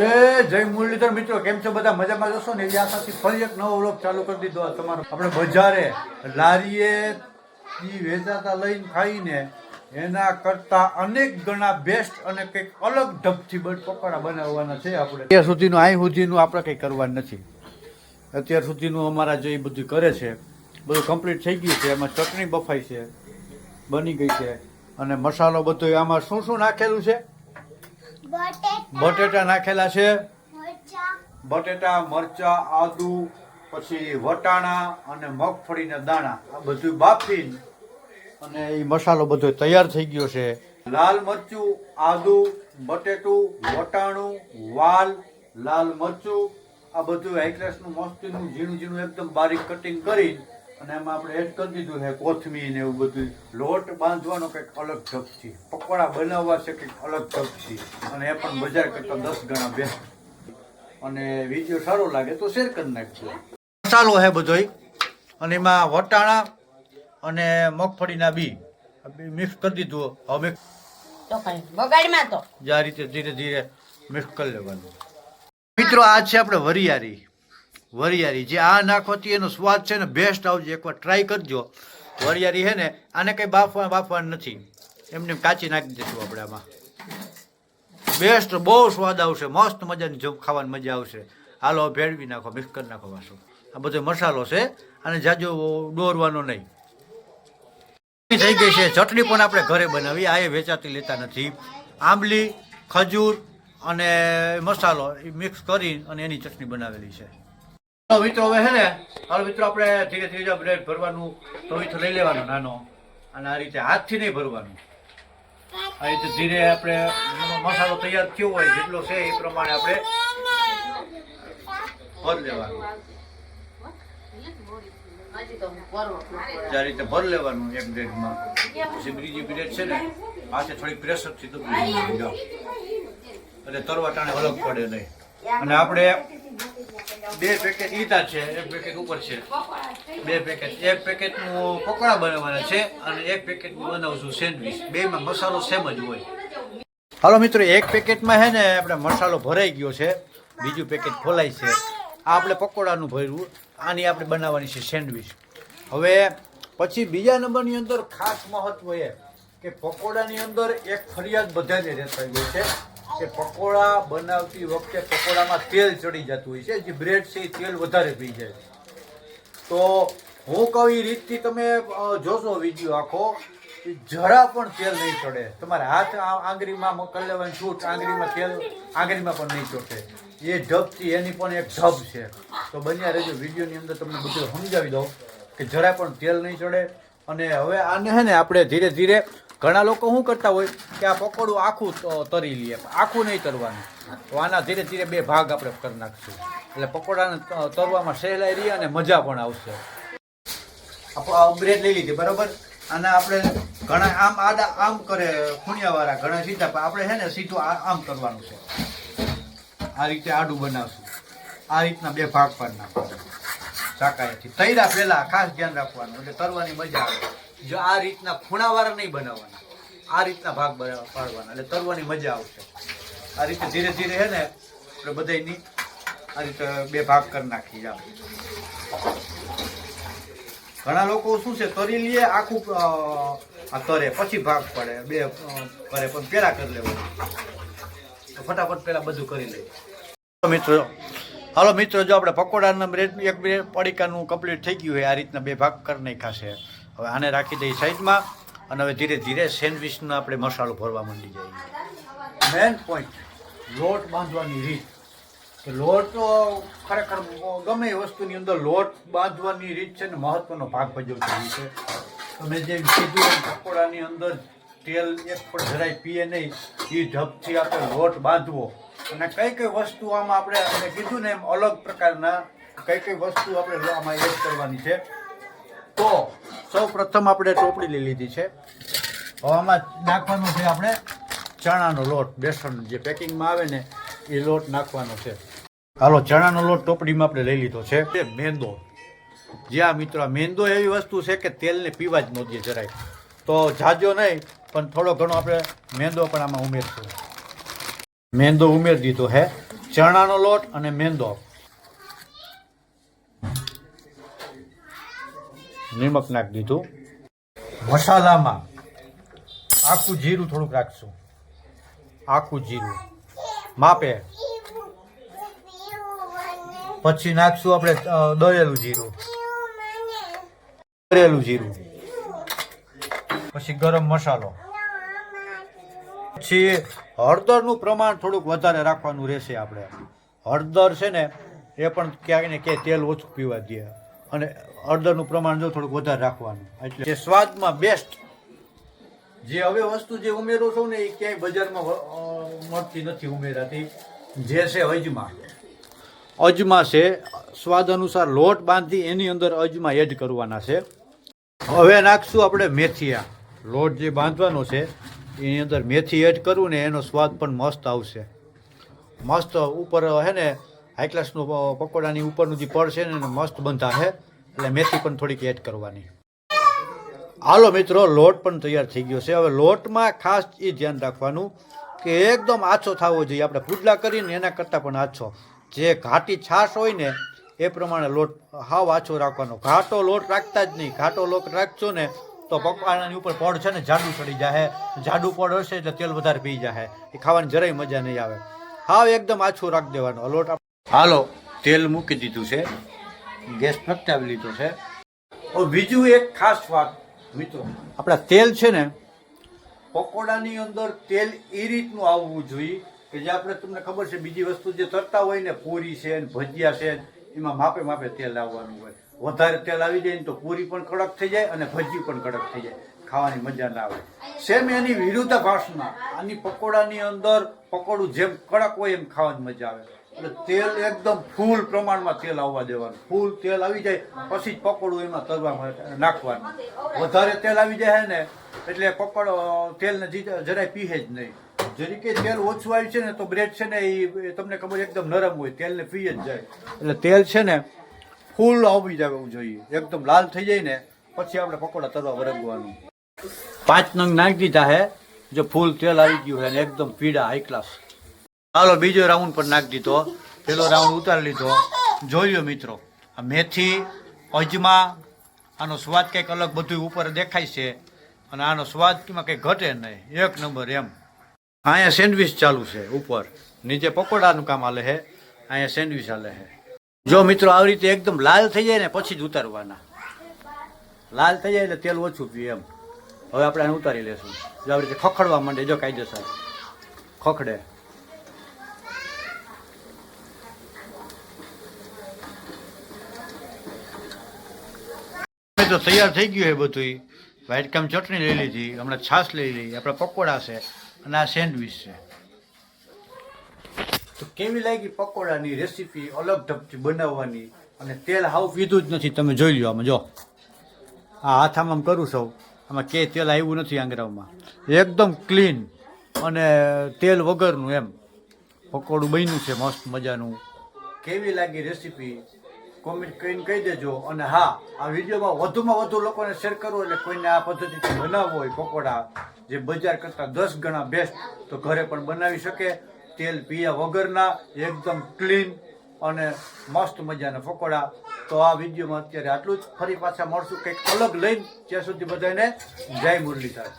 એ જય મુરલીધર મિત્રો, કેમ છો બધા? મજામાં જશો ને? એવી આશાથી ફરી એક નવો વ્લોગ ચાલુ કરી દીધો તમારો. આપણે બજારે લારીએ વેચાતા લઈને ખાઈને એના કરતા અનેક ગણા બેસ્ટ અને કંઈક અલગ ઢબથી બટ પકોડા બનાવવાના છે આપણે. અત્યાર સુધીનું અહીં સુધીનું આપણે કંઈ કરવાનું નથી. અત્યાર સુધીનું અમારા જે બધું કરે છે, બધું કમ્પ્લીટ થઈ ગયું છે. એમાં ચટણી બફાઈ છે, બની ગઈ છે. અને મસાલો બધો આમાં શું શું નાખેલું છે? બટેટા નાખેલા છે. બટેટા મરચા આદુ પછી વટાણા અને મગફળીના દાણા. આ બધું બાફીને અને એ મસાલો બધો તૈયાર થઈ ગયો છે. લાલ મરચું આદુ બટેટું વટાણું વાલ લાલ મરચું આ બધું હાઈક્રેસનું મસ્તીનું ઝીણું ઝીણું એકદમ બારીક કટિંગ કરી અને એમાં આપણે એડ કરી દીધું છે કોથમીર ને એવું બધું. લોટ બાંધવાનો કંઈક અલગ ઢબ છે. પકોડા બનાવવા છે કંઈક અલગ ઢબ છે. અને એ પણ બજાર કરતાં દસ ગણા બેસ્ટ અને વીડિયો સારો લાગે તો શેર કરી નાખજો. મસાલો છે બધોય અને એમાં વટાણા અને મગફળીના બી. મિક્સ કરી દીધું. હવે બગાડમાં તો. જે રીતે ધીરે ધીરે મિક્સ કરી લેવાનું. મિત્રો આ છે આપણે વરિયારી વરિયારી જે આ નાખવાથી એનો સ્વાદ છે ને બેસ્ટ આવજો. એકવાર ટ્રાય કરજો. વરિયારી છે ને, આને કંઈ બાફવા બાફવાનું નથી. એમને કાચી નાખી દઈશું આપણે આમાં. બેસ્ટ બહુ સ્વાદ આવશે. મસ્ત મજાની જમ ખાવાની મજા આવશે. હાલો ભેળવી નાખો, મિક્સ કરી નાખો પાછું. આ બધો મસાલો છે અને જાજો દોરવાનો નહીં. થઈ ગઈ છે. ચટણી પણ આપણે ઘરે બનાવી. આ એ વેચાતી લેતા નથી. આંબલી, ખજૂર અને મસાલો એ મિક્સ કરી અને એની ચટણી બનાવેલી છે. મિત્રો હવે છે ને, હાલ મિત્રો આપણે ધીરે ધીરે બ્રેડ ભરવાનું તો લઈ લેવાનો નાનો. અને આ રીતે હાથથી નહીં ભરવાનું. આ રીતે ધીરે આપણે મસાલો તૈયાર થયો હોય, જેટલો છે એ પ્રમાણે આપણે ભરી લેવાનું. આ રીતે ભર લેવાનું એક બ્રેડમાં પછી બીજી બ્રેડ છે ને, હાથે થોડીક પ્રેશરથી જાઓ એટલે તરવા અલગ પડે નહીં. અને આપણે બે પેકેટ લીધા છે, એક પેકેટ ઉપર છે. બે પેકેટ એક પેકેટનું પકોડા બનાવવાના છે અને એક પેકેટનું બનાવશું સેન્ડવિચ બેમાં મસાલો સેમ જ હોય. હાલો મિત્રો, એક પેકેટમાં છે ને આપણે મસાલો ભરાઈ ગયો છે. બીજું પેકેટ ખોલાય છે. આ આપણે પકોડાનું ભર્યું. આની આપણે બનાવવાની છે સેન્ડવિચ હવે પછી બીજા નંબરની અંદર ખાસ મહત્વ એ કે પકોડાની અંદર એક ફરિયાદ બધાને રહેતા હોય છે. કે પકોડા બનાવતી વખતે પકોડામાં તેલ ચડી જતું હોય છે, જે બ્રેડ છે એ તેલ વધારે પી જાય તો હું કહું એ રીતથી તમે જોશો વીડિયો આખો જરા પણ તેલ નહીં ચડે. તમારે હાથ આંગળીમાં કરી લેવાની છૂટ, આંગળીમાં તેલ, આંગળીમાં પણ નહીં ચોટે. એ ઢબથી એની પણ એક ઢબ છે. તો બન્યા રહેજો, વિડીયોની અંદર તમને બધું સમજાવી દઉં કે જરા પણ તેલ નહીં ચડે. અને હવે આને છે ને આપણે ધીરે ધીરે ઘણા લોકો શું કરતા હોય કે આ પકોડું આખું તરી લઈએ આખું નહીં તરવાનું. તો આના ધીરે ધીરે બે ભાગ આપણે કરી નાખશું. એટલે પકોડાને તરવામાં સહેલાઈ રહી અને મજા પણ આવશે. આપણે બ્રેડ લઈ લીધી, બરોબર? અને આપણે ઘણા આમ આડા આમ કરે ખૂણિયાવાળા, ઘણા સીધા, પણ આપણે છે ને સીધું આ- આમ કરવાનું છે. આ રીતે આડું બનાવશું. આ રીતના બે ભાગ પાડી નાખવાના. શાકાયાથી તૈરા પહેલા ખાસ ધ્યાન રાખવાનું, એટલે તરવાની મજા આવે. જો આ રીતના ખૂણાવાળા નહીં બનાવવાના, આ રીતના ભાગ પાડવાના, એટલે તરવાની મજા આવશે. આ રીતે ધીરે ધીરે છે ને, આપણે બધાની આ રીતે બે ભાગ કરી નાખી જાવ ઘણા લોકો શું છે, તરી લઈએ આખું આ તરે, પછી ભાગ પડે, બે કરે, પણ પેલા કરી લેવાનું. તો ફટાફટ પેલા બધું કરી લઈએ. મિત્રો હાલો મિત્રો, જો આપણે પકોડાના બ્રેડ એક બે પડીકાનું કમ્પ્લીટ થઈ ગયું હોય આ રીતના બે ભાગ કરી નાખાશે હવે આને રાખી દઈએ સાઈડમાં અને હવે ધીરે ધીરે સેન્ડવિચનો આપણે મસાલો ભરવા માંડી જઈએ. મેન પોઈન્ટ લોટ બાંધવાની રીત. કે લોટ ખરેખર ગમે એ વસ્તુની અંદર લોટ બાંધવાની રીત છે ને મહત્વનો ભાગ ભજવતી હોય છે. તમે જે કીધું પકોડાની અંદર તેલ એક પણ જરાય પીએ નહીં એ ઢબથી આપણે લોટ બાંધવો. અને કઈ કઈ વસ્તુ આમાં આપણે આપણે કીધું ને એમ અલગ પ્રકારના કઈ કઈ વસ્તુ આપણે આમાં એડ કરવાની છે. તો સૌ પ્રથમ આપણે ટોપડી લઈ લીધી છે. હવે આમાં નાખવાનો છે આપણે ચણાનો લોટ, બેસણ જે પેકિંગમાં આવે ને એ લોટ નાખવાનો છે. હાલો, ચણાનો લોટ ટોપડીમાં આપણે લઈ લીધો છે. મેંદો. આ મિત્રો મેંદો એવી વસ્તુ છે કે તેલને પીવા જ ન જરાય. તો જાજો નહીં, પણ થોડો ઘણો આપણે મેંદો પણ આમાં ઉમેરશું. મેંદો ઉમેરી દીધો હે. ચણાનો લોટ અને મેંદો. નિમક નાખી દીધું. મસાલામાં આખું જીરું થોડુંક રાખશું. આખું જીરું. માપે. પછી નાખશું આપણે દળેલું જીરું. દળેલું જીરું. પછી ગરમ મસાલો. પછી હળદરનું પ્રમાણ થોડુંક વધારે રાખવાનું રહેશે આપણે. હળદર છે ને, એ પણ ક્યાંક ને ક્યાંય તેલ ઓછું પીવા દે. અને હળદરનું પ્રમાણ જો થોડુંક વધારે રાખવાનું. એટલે જે સ્વાદમાં બેસ્ટ જે હવે વસ્તુ જે ઉમેરો છો ને, એ ક્યાંય બજારમાં મળતી નથી ઉમેરાતી. જે છે અજમા. અજમા છે, સ્વાદ અનુસાર લોટ બાંધી એની અંદર અજમા એડ કરવાના છે. હવે નાખશું આપણે મેથીયા. લોટ જે બાંધવાનો છે એની અંદર મેથી એડ કરવું ને એનો સ્વાદ પણ મસ્ત આવશે. મસ્ત ઉપર હે ને હાઈ ક્લાસનું પકોડાની ઉપરનું જે પડ છે ને મસ્ત બંધા છે એટલે મેથી પણ થોડીક એડ કરવાની. હાલો મિત્રો, લોટ પણ તૈયાર થઈ ગયો છે. હવે લોટમાં ખાસ એ ધ્યાન રાખવાનું કે એકદમ આછો થવો જોઈએ. આપણે પુડલા કરીને એના કરતાં પણ આછો. જે ઘાટી છાશ હોય ને, એ પ્રમાણે લોટ હાવ આછો રાખવાનો. ઘાટો લોટ રાખતા જ નહીં. ઘાટો લોટ રાખશો ને તો પકવાનાની ઉપર પોડ છે ને, જાડું ચડી જાય જાડું પોડ હશે એટલે તેલ વધારે પી જાય એ ખાવાની જરાય મજા નહીં આવે. હાવ એકદમ આછું રાખી દેવાનું. લોટ હાલો, તેલ મૂકી દીધું છે. ગેસ પ્રગટાવી લીધો છે. બીજું એક ખાસ વાત, મિત્રો. આપણા તેલ છે ને, પકોડાની અંદર તેલ એ રીતનું આવવું જોઈએ કે જે આપણે તમને ખબર છે, બીજી વસ્તુ જે તરતા હોય ને, પૂરી છે ને, ભજીયા છે એમાં માપે માપે તેલ આવવાનું હોય. વધારે તેલ આવી જાય ને તો પૂરી પણ કડક થઈ જાય અને ભજી પણ કડક થઈ જાય. ખાવાની મજા ના આવે. સેમ એની વિરુદ્ધાભાસમાં આની પકોડાની અંદર પકોડું જેમ કડક હોય એમ ખાવાની મજા આવે. એટલે તેલ એકદમ ફૂલ પ્રમાણમાં તેલ આવવા દેવાનું. ફૂલ તેલ આવી જાય, પછી જ પકોડું એમાં તરવા નાખવાનું. વધારે તેલ આવી જાય ને, એટલે પકોડો તેલને જરાય પીહે જ નહીં. જરીકે તેલ ઓછું આવ્યું છે ને, તો બ્રેડ છે ને એ તમને ખબર એકદમ નરમ હોય, તેલને પી જ જાય. એટલે તેલ છે ને ફૂલ આવી જવું જોઈએ. એકદમ લાલ થઈ જાય ને, પછી આપણે પકોડા તરવા વરગવાનું. પાંચ નંગ નાખી દીધા હે, જો ફૂલ તેલ આવી ગયું હે ને, એકદમ પીડા હાઈ ક્લાસ ચાલો બીજો રાઉન્ડ પણ નાખી દીધો. પેલો રાઉન્ડ ઉતારી લીધો. જોયો મિત્રો, આ મેથી, અજમા, આનો સ્વાદ કંઈક અલગ બધું ઉપર દેખાય છે, અને આનો સ્વાદ કેમાં કંઈ ઘટે નહીં. એક નંબર એમ. અહીંયા સેન્ડવિચ ચાલુ છે, ઉપર. નીચે પકોડાનું કામ હાલે છે અહીંયા સેન્ડવિચ હાલે છે જો મિત્રો આવી રીતે એકદમ લાલ થઈ જાય ને પછી જ ઉતારવાના. લાલ થઈ જાય એટલે તેલ ઓછું પીએ એમ. હવે આપણે આને ઉતારી લેશું. જો આવી રીતે ખખડવા માંડે, જો કાયદેસર. ખખડે. તો તૈયાર થઈ ગયું છે બધું વ્હાઈટ કામ ચટણી લઈ લીધી, હમણાં છાશ લઈ લીધી આપણા પકોડા છે અને આ સેન્ડવિચ છે. તો કેવી લાગી પકોડાની રેસીપી અલગ ઢબથી બનાવવાની અને તેલ હાવ પીધું જ નથી. તમે જોઈ લો આમાં, જો. આ હાથ આમ આમ કરું છું. આમાં કે તેલ આવ્યું નથી આંગરામાં એકદમ ક્લીન અને તેલ વગરનું એમ. પકોડું બન્યું છે, મસ્ત મજાનું. કેવી લાગી રેસીપી કોમેન્ટ કરીને કહી દેજો. અને હા, આ વિડીયોમાં વધુમાં વધુ લોકોને શેર કરવો એટલે કોઈને આ પદ્ધતિથી બનાવવો હોય પકોડા, જે બજાર કરતાં દસ ગણા બેસ્ટ તો ઘરે પણ બનાવી શકે. તેલ પીયા વગરના એકદમ ક્લીન અને મસ્ત મજાના પકોડા. તો આ વિડીયોમાં અત્યારે આટલું જ. ફરી પાછા મળશું કંઈક અલગ લઈને. ત્યાં સુધી બધાને જય મુરલીધર.